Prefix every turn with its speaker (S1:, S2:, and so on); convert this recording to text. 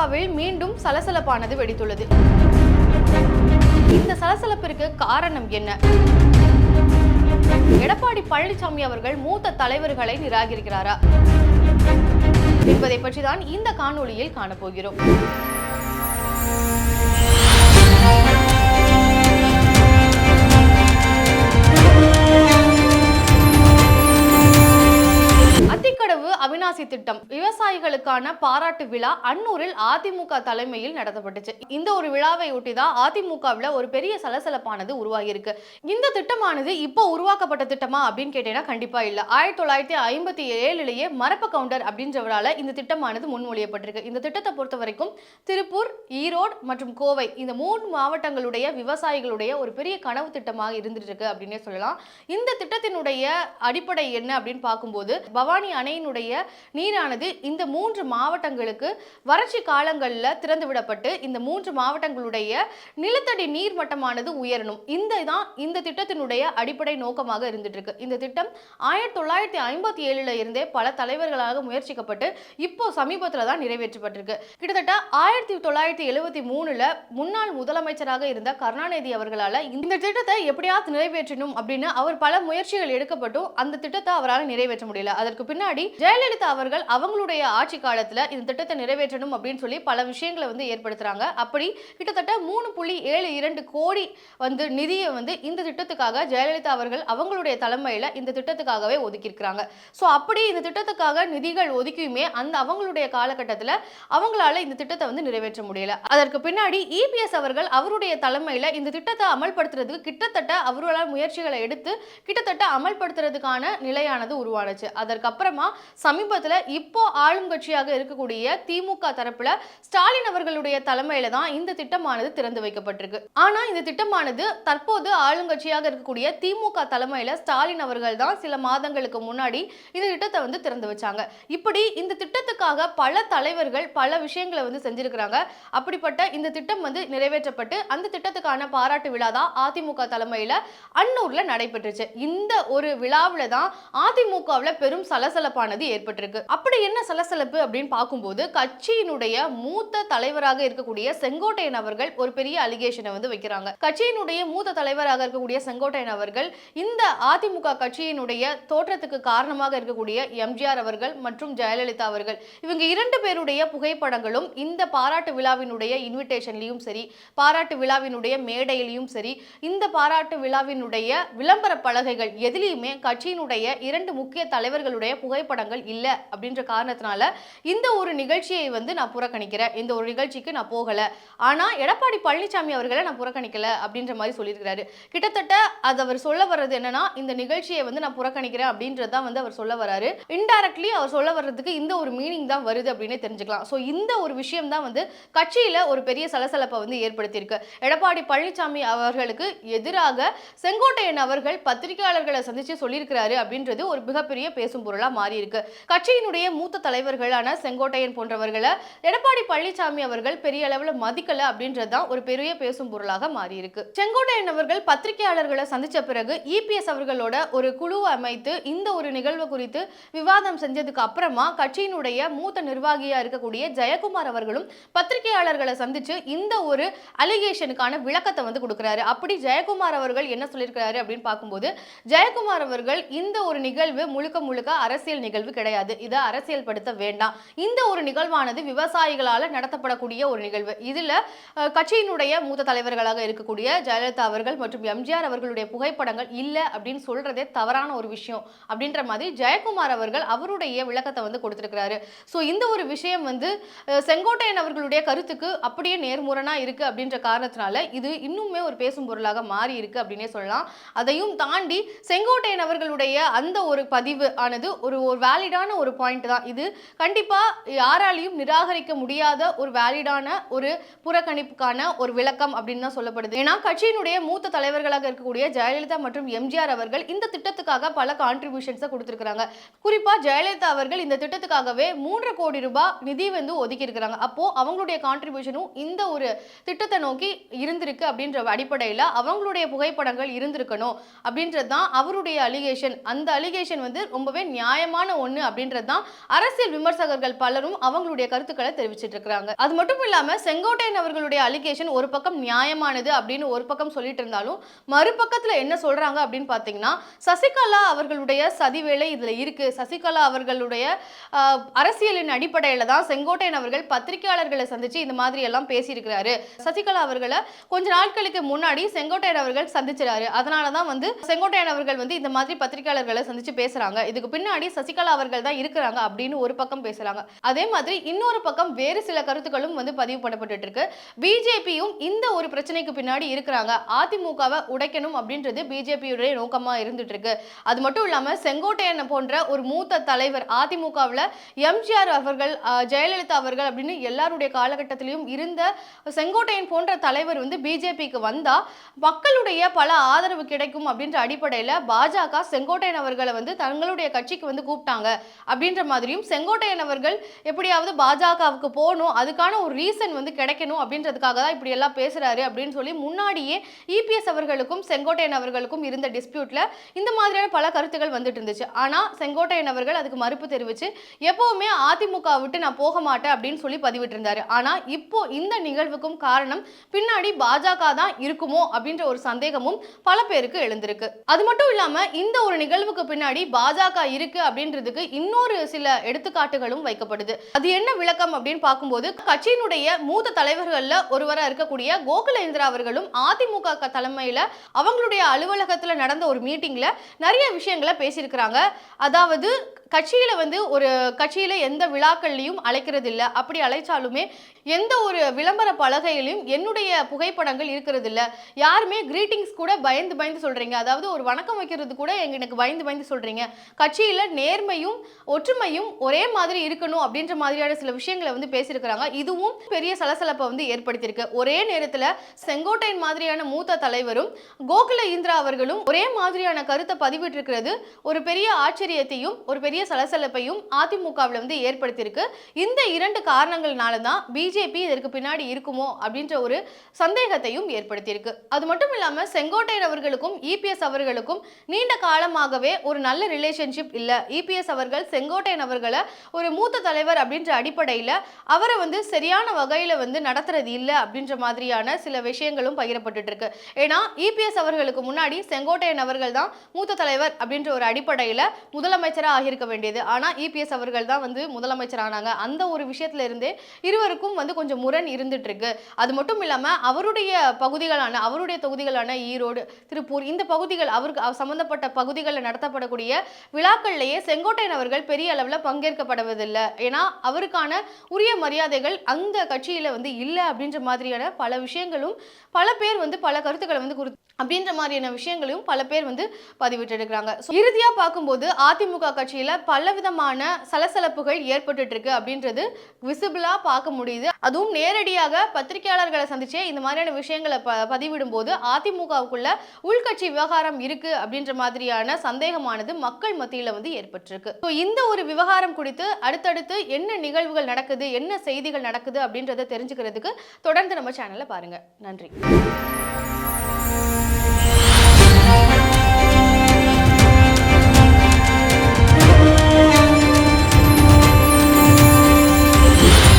S1: அதிமுகவில் மீண்டும் சலசலப்பானது வெடித்துள்ளது. இந்த சலசலப்பிற்கு காரணம் என்ன? எடப்பாடி பழனிசாமி அவர்கள் மூத்த தலைவர்களை நிராகரிக்கிறாரா? என்பதை பற்றி தான் இந்த காணொளியில் காணப்போகிறோம். அத்திக்கடவு அவினாசி திட்டம். விவசாயிகளுக்கான பாராட்டு விழா அன்னூரில் அதிமுக தலைமையில் நடத்தப்பட்டுச்சு. இந்த ஒரு விழாவை ஒட்டி தான் அதிமுகவில் ஒரு பெரிய சலசலப்பானது உருவாகியிருக்கு. இந்த திட்டமானது இப்போ உருவாக்கப்பட்ட திட்டமா அப்படின்னு கேட்டீங்கன்னா கண்டிப்பா இல்லை. ஆயிரத்தி தொள்ளாயிரத்தி ஐம்பத்தி ஏழுலேயே மரப்ப கவுண்டர் அப்படின்றவரால இந்த திட்டமானது முன்மொழியப்பட்டிருக்கு. இந்த திட்டத்தை பொறுத்த வரைக்கும் திருப்பூர் ஈரோடு மற்றும் கோவை இந்த மூணு மாவட்டங்களுடைய விவசாயிகளுடைய ஒரு பெரிய கனவு திட்டமாக இருந்துட்டு இருக்கு அப்படின்னே சொல்லலாம். இந்த திட்டத்தினுடைய அடிப்படை என்ன அப்படின்னு பார்க்கும்போது பவானி அணையினுடைய நீரானது இந்த மூன்று மாவட்டங்களுக்கு வறட்சி காலங்களில் திறந்து விடப்பட்டு இந்த மூன்று மாவட்டங்களுடைய நிலத்தடி நீர் மட்டமானது உயரணும். இந்த தான் இந்த திட்டத்தினுடைய அடிப்படை நோக்கமாக இருந்துட்டு இருக்கு இந்த திட்டம் ஆயிரத்தி தொள்ளாயிரத்தி ஐம்பத்தி ஏழுல இருந்தே பல தலைவர்களாக முயற்சிக்கப்பட்டு இப்போ சமீபத்தில் தான் நிறைவேற்றப்பட்டிருக்கு. கிட்டத்தட்ட ஆயிரத்தி தொள்ளாயிரத்தி எழுபத்தி மூணுல முன்னாள் முதலமைச்சராக இருந்த கருணாநிதி அவர்களால் இந்த திட்டத்தை எப்படியாவது நிறைவேற்றணும் அப்படின்னு அவர் பல முயற்சிகள் எடுக்கப்பட்டும் அந்த திட்டத்தை அவரால் நிறைவேற்ற முடியல. அதற்கு பின்னாடி ஜெயலலிதா அவர்கள் அவங்களுடைய ஆட்சி காலத்துல இந்த திட்டத்தை நிறைவேற்றணும் அப்படின்னு சொல்லி பல விஷயங்களை வந்து ஏற்படுத்துறாங்க. அப்படி கிட்டத்தட்ட மூணு புள்ளி ஏழு இரண்டு கோடி வந்து நிதியை வந்து இந்த திட்டத்துக்காக ஜெயலலிதா அவர்கள் அவங்களுடைய தலைமையில் இந்த திட்டத்துக்காகவே ஒதுக்கியிருக்கிறாங்க. ஸோ அப்படி இந்த திட்டத்துக்காக நிதிகள் ஒதுக்கியுமே அந்த அவங்களுடைய காலகட்டத்தில் அவங்களால இந்த திட்டத்தை வந்து நிறைவேற்ற முடியல. அதற்கு பின்னாடி இபிஎஸ் அவர்கள் அவருடைய தலைமையில இந்த திட்டத்தை அமல்படுத்துறதுக்கு கிட்டத்தட்ட அவர்களால் முயற்சிகளை எடுத்து கிட்டத்தட்ட அமல்படுத்துறதுக்கான நிலையானது உருவானுச்சு. அதற்கப்புறமா சமீபத்தில் இப்போ ஆளும் கட்சியாக இருக்கக்கூடிய திமுக தரப்புல ஸ்டாலின் அவர்களுடைய தலைமையில தான் இந்த திட்டமானது திறந்து வைக்கப்பட்டிருக்கு. ஆனா இந்த திட்டமானது தற்போது ஆளுங்கட்சியாக இருக்கக்கூடிய திமுக தலைமையில ஸ்டாலின் அவர்கள் தான் சில மாதங்களுக்கு முன்னாடி இந்த திட்டத்தை வந்து திறந்து வச்சாங்க. இப்படி இந்த திட்டத்துக்காக பல தலைவர்கள் பல விஷயங்களை வந்து செஞ்சிருக்கிறாங்க. அப்படிப்பட்ட இந்த திட்டம் வந்து நிறைவேற்றப்பட்டு அந்த திட்டத்துக்கான பாராட்டு விழா தான் அதிமுக தலைமையில அன்னூர்ல நடைபெற்றுச்சு. இந்த ஒரு விழாவில் தான் அதிமுகவில் பெரும் சலசலப்பானது ஏற்பட்டிருக்கு. அப்படி என்ன சலசலப்பு அப்படின்னு பார்க்கும்போது கட்சியினுடைய மூத்த தலைவராக இருக்கக்கூடிய செங்கோட்டையன் அவர்கள் ஒரு பெரிய அலிகேஷனை வந்து வைக்கிறாங்க. கட்சியினுடைய மூத்த தலைவராக இருக்கக்கூடிய செங்கோட்டையன் அவர்கள் இந்த அதிமுக கட்சியினுடைய தோற்றத்துக்கு காரணமாக இருக்கக்கூடிய எம்ஜிஆர் அவர்கள் மற்றும் ஜெயலலிதா அவர்கள் இவங்க இரண்டு பேருடைய புகைப்படங்களும் இந்த பாராட்டு விழாவினுடைய இன்விடேஷன்லையும் சரி பாராட்டு விழாவினுடைய மேடையிலையும் சரி இந்த பாராட்டு விழாவினுடைய விளம்பர பலகைகள் எதிலையுமே கட்சியினுடைய இரண்டு முக்கிய தலைவர்களுடைய புகைப்படங்கள் இல்லை அப்படின்ற காரணத்தினால இந்த ஒரு நிகழ்ச்சியை வந்து நான் புறக்கணிக்கிறேன். இந்த ஒரு நிகழ்ச்சிக்கு நான் போகல. ஆனா எடப்பாடி பழனிசாமி அவர்களை நான் புறக்கணிக்கல அப்படின்ற மாதிரி சொல்லியிருக்கிறாரு. கிட்டத்தட்ட அது அவர் சொல்ல வர்றது என்னன்னா இந்த நிகழ்ச்சியை வந்து நான் புறக்கணிக்கிறேன் அப்படின்றது தான் வந்து அவர் சொல்ல வராரு இன்டைரக்ட்லி அவர் சொல்ல வர்றதுக்கு இந்த ஒரு மீனிங் தான் வருது அப்படின்னு தெரிஞ்சுக்கலாம். ஸோ இந்த ஒரு விஷயம் தான் வந்து கட்சியில ஒரு பெரிய சலசலப்பை வந்து ஏற்படுத்தியிருக்கு. எடப்பாடி பழனிசாமி அவர்களுக்கு எதிராக செங்கோட்டையன் அவர்கள் பத்திரிகையாளர்களை சந்திச்சு சொல்லியிருக்கிறாரு அப்படின்றது ஒரு மிகப்பெரிய பேசும் பொருளாக மாறி இருக்கு கட்சியினுடைய மூத்த தலைவர்களான செங்கோட்டையன் போன்றவர்களை எடப்பாடி பழனிசாமி அவர்கள் பெரிய அளவில் மதிக்கல அப்படின்றது தான் ஒரு பெரிய பேசும் பொருளாக மாறி இருக்கு செங்கோட்டையன் அவர்கள் பத்திரிகையாளர்களை சந்திச்ச பிறகு இபிஎஸ் அவர்களோட ஒரு குழு அமைத்து இந்த ஒரு நிகழ்வு குறித்து விவாதம் செஞ்சதுக்கு அப்புறமா கட்சியினுடைய மூத்த நிர்வாகியா இருக்கக்கூடிய ஜெயக்குமார் அவர்களும் பத்திரிகையாளர்களை சந்திச்சு இந்த ஒரு அலிகேஷனுக்கான விளக்கத்தை வந்து கொடுக்குறாரு. அப்படி ஜெயக்குமார் அவர்கள் என்ன சொல்லியிருக்கிறாரு அப்படின்னு பார்க்கும்போது ஜெயக்குமார் அவர்கள் இந்த ஒரு நிகழ்வு முழுக்க முழுக்க அரசியல் நிகழ்வு கிடையாது. இதை அரசியல்படுத்த வேண்டாம். இந்த ஒரு நிகழ்வானது விவசாயிகளால் நடத்தப்படக்கூடிய ஒரு நிகழ்வு. இதில் கட்சியினுடைய மூத்த தலைவர்களாக இருக்கக்கூடிய ஜெயலலிதா அவர்கள் மற்றும் எம்ஜிஆர் அவர்களுடைய புகைப்படங்கள் இல்லை அப்படின்னு சொல்றதே தவறான ஒரு விஷயம் அப்படின்ற மாதிரி ஜெயக்குமார் அவர்கள் அவருடைய விளக்கத்தை வந்து கொடுத்திருக்கிறாரு. ஸோ இந்த ஒரு விஷயம் வந்து செங்கோட்டையன் அவர்களுடைய கருத்துக்கு அப்படியே நேர்முரணா இருக்கு அப்படின்ற காரணத்தினால இது இன்னுமே ஒரு பேசும் பொருளாக மாறி இருக்கு அப்படின்னே சொல்லலாம். அதையும் தாண்டி செங்கோட்டையன் அவர்களுடைய அந்த ஒரு பதிவு ஆனது ஒரு ஒரு வேலிடான ஒரு பாயிண்ட் தான். இது கண்டிப்பாக யாராலையும் நிராகரிக்க முடியாத ஒரு வேலிடான ஒரு புறக்கணிப்புக்கான ஒரு விளக்கம் அப்படின்னு தான் சொல்லப்படுது. ஏன்னா கட்சியினுடைய மூத்த தலைவர்களாக இருக்கக்கூடிய ஜெயலலிதா மற்றும் எம்ஜிஆர் அவர்கள் இந்த திட்டத்துக்காக பல கான்ட்ரிபியூஷன்ஸை கொடுத்துருக்காங்க குறிப்பாக ஜெயலலிதா அவர்கள் இந்த திட்டத்துக்காகவே மூன்று கோடி ரூபாய் நிதி வந்து ஒதுக்கி இருக்கிறாங்க அப்போ அவங்களுடைய கான்ட்ரிபியூஷனும் இந்த ஒரு திட்டத்தை நோக்கி இருந்திருக்கு அப்படின்ற அடிப்படையில் அவங்களுடைய புகைப்படங்கள் இருந்திருக்கணும் அப்படின்றது தான் அவருடைய அலிகேஷன் அந்த அலிகேஷன் வந்து ரொம்பவே நியாயமான ஒன்று அப்படின்றது தான் அரசியல் விமர்சகர்கள் பலரும் அவங்களுடைய கருத்துக்களை தெரிவிச்சிட்டு இருக்கிறாங்க. அது மட்டும் இல்லாம செங்கோட்டையன் அவர்களுடைய அலிகேஷன் ஒரு பக்கம் நியாயமானது அப்படின்னு ஒரு பக்கம் சொல்லிட்டு இருந்தாலும் மறுபக்கத்துல என்ன சொல்றாங்க அப்படின்னு பாத்தீங்கன்னா சசிகலா அவர்களுடைய சதிவேளை இதுல இருக்கு. சசிகலா அவர்களுடைய அரசியலின் அடிப்படையில தான் செங்கோட்டையன் அவர்கள் பத்திரிகையாளர்களை சந்திச்சு இந்த மாதிரி எல்லாம் பேசியிருக்கிறாரு. சசிகலா அவர்களை கொஞ்ச நாட்களுக்கு முன்னாடி செங்கோட்டையன் அவர்கள் சந்திச்சிறாரு. அதனால தான் வந்து செங்கோட்டையன் அவர்கள் வந்து இந்த மாதிரி பத்திரிகையாளர்களை சந்திச்சு பேசுறாங்க. இதுக்கு பின்னாடி சசிகலா அவர்கள் தான் இருக்கிறாங்க அப்படின்னு ஒரு பக்கம் பேசுறாங்க. அதே மாதிரி இன்னொரு பக்கம் வேறு சில கருத்துக்களும் வந்து பதிவு பண்ணப்பட்டு இருக்கு. பிஜேபியும் இந்த ஒரு பிரச்சனைக்கு பின்னாடி இருக்கிறாங்க. அதிமுகவை உடைக்கணும் அப்படின்றது பிஜேபியுடைய நோக்கமா இருந்துட்டு இருக்கு. அது மட்டும் இல்லாம செங்கோட்டையன் போன்ற ஒரு மூத்த தலைவர் அதிமுகவில் எம்ஜிஆர் அவர்கள் ஜெயலலிதா அவர்கள் அப்படின்னு எல்லாருடைய காலகட்டத்திலையும் இருந்த செங்கோட்டையன் போன்ற தலைவர் வந்து பிஜேபிக்கு வந்தா மக்களுடைய பல ஆதரவு கிடைக்கும் அப்படின்ற அடிப்படையில் பாஜக செங்கோட்டையன் அவர்களை வந்து தங்களுடைய கட்சிக்கு வந்து கூப்பிட்டாங்க. அப்படின்ற மாதிரியும் செங்கோட்டையன் அவர்கள் எப்படியாவது பாஜகவுக்கு போகணும் அதுக்கான ஒரு ரீசன் வந்து கிடைக்கணும் அப்படின்றதுக்காக தான் இப்படி எல்லாம் பேசுறாரு அப்படின்னு சொல்லி முன்னாடியே இபிஎஸ் அவர்களுக்கும் செங்கோட்டையன் அவர்களுக்கும் இருந்த டிஸ்பியூட்ல இந்த மாதிரியான பல கருத்துக்கள் வந்துட்டு இருந்துச்சு. ஆனா செங்கோட்டையன் அவர்கள் அதுக்கு மறுப்பு தெரிவிச்சு எப்பவுமே அதிமுக விட்டு நான் போக மாட்டேன் அப்படின்னு சொல்லி பதிவிட்டு இருந்தாரு ஆனா இப்போ இந்த நிகழ்வுக்கும் காரணம் பின்னாடி பாஜக தான் இருக்குமோ அப்படின்ற ஒரு சந்தேகமும் பல பேருக்கு எழுந்திருக்கு. அது மட்டும் இல்லாம இந்த ஒரு நிகழ்வுக்கு பின்னாடி பாஜக இருக்கு அப்படின்றதுக்கு இன்னொரு சில எடுத்துக்காட்டுகளும் வைக்கப்படுது. அது என்ன விளக்கம் அப்படின்னு பார்க்கும்போது கட்சியினுடைய மூத்த தலைவர்கள்ல ஒருவரா இருக்கக்கூடிய கோகுலேந்திரா அவர்களும் அதிமுக க- தலைமையில அவங்களுடைய அலுவலகத்துல நடந்த ஒரு மீட்டிங்ல நிறைய விஷயங்களை பேசியிருக்கிறாங்க. அதாவது கட்சியில் வந்து ஒரு கட்சியில் எந்த விழாக்கள்லையும் அழைக்கிறதில்ல. அப்படி அழைச்சாலுமே எந்த ஒரு விளம்பர பலகையிலையும் என்னுடைய புகைப்படங்கள் இருக்கிறதில்ல. யாருமே கிரீட்டிங்ஸ் கூட பயந்து பயந்து சொல்கிறீங்க அதாவது ஒரு வணக்கம் வைக்கிறது கூட எனக்கு பயந்து பயந்து சொல்கிறீங்க கட்சியில் நேர்மையும் ஒற்றுமையும் ஒரே மாதிரி இருக்கணும் அப்படின்ற மாதிரியான சில விஷயங்களை வந்து பேசியிருக்கிறாங்க. இதுவும் பெரிய சலசலப்பை வந்து ஏற்படுத்தியிருக்கு. ஒரே நேரத்தில் செங்கோட்டையன் மாதிரியான மூத்த தலைவரும் கோகுல இந்திரா அவர்களும் ஒரே மாதிரியான கருத்தை பதிவிட்டிருக்கிறது. ஒரு பெரிய ஆச்சரியத்தையும் ஒரு பெரிய பெரிய சலசலப்பையும் அதிமுகவில் வந்து ஏற்படுத்தியிருக்கு. இந்த இரண்டு காரணங்கள்னால தான் பிஜேபி இதற்கு பின்னாடி இருக்குமோ அப்படின்ற ஒரு சந்தேகத்தையும் ஏற்படுத்தியிருக்கு. அது மட்டும் இல்லாமல் செங்கோட்டையன் அவர்களுக்கும் இபிஎஸ் அவர்களுக்கும் நீண்ட காலமாகவே ஒரு நல்ல ரிலேஷன்ஷிப் இல்லை. இபிஎஸ் அவர்கள் செங்கோட்டையன் அவர்களை ஒரு மூத்த தலைவர் அப்படின்ற அடிப்படையில் அவரை வந்து சரியான வகையில் வந்து நடத்துறது இல்லை அப்படின்ற மாதிரியான சில விஷயங்களும் பகிரப்பட்டு இருக்கு ஏன்னா இபிஎஸ் அவர்களுக்கு முன்னாடி செங்கோட்டையன் அவர்கள் தான் மூத்த தலைவர் அப்படின்ற ஒரு அடிப்படையில் முதலமைச்சராக ஆகியிருக்க வேண்டியது. ஆனால் இபிஎஸ் அவர்கள் தான் வந்து முதலமைச்சர் ஆனாங்க அந்த ஒரு விஷயத்துல இருந்தே இருவருக்கும் வந்து கொஞ்சம் முரண் இருந்துட்டு இருக்கு அது மட்டும் இல்லாம அவருடைய பகுதிகளான அவருடைய தொகுதிகளான ஈரோடு திருப்பூர் இந்த பகுதிகள் அவருக்கு சம்பந்தப்பட்ட பகுதிகளில் நடத்தப்படக்கூடிய விழாக்கள்லேயே செங்கோட்டையன் அவர்கள் பெரிய அளவில் பங்கேற்கப்படுவதில்லை. ஏன்னா அவருக்கான உரிய மரியாதைகள் அந்த கட்சியில் வந்து இல்லை அப்படின்ற மாதிரியான பல விஷயங்களும் பல பேர் வந்து பல கருத்துக்களை வந்து குறி அப்படின்ற மாதிரியான விஷயங்களையும் பல பேர் வந்து பதிவிட்டு எடுக்கிறாங்க So, பார்க்கும்போது அதிமுக கட்சியில் பலவிதமான சலசலப்புகள் ஏற்பட்டு இருக்கு அப்படின்றது விசிபிளா பார்க்க முடியுது. அதுவும் நேரடியாக பத்திரிகையாளர்களை சந்திச்சே இந்த மாதிரியான விஷயங்களை ப பதிவிடும் போது அதிமுகவுக்குள்ள உள்கட்சி விவகாரம் இருக்கு அப்படின்ற மாதிரியான சந்தேகமானது மக்கள் மத்தியில வந்து ஏற்பட்டிருக்கு. ஸோ இந்த ஒரு விவகாரம் குறித்து அடுத்தடுத்து என்ன நிகழ்வுகள் நடக்குது என்ன செய்திகள் நடக்குது அப்படின்றத தெரிஞ்சுக்கிறதுக்கு தொடர்ந்து நம்ம சேனலை பாருங்க. நன்றி.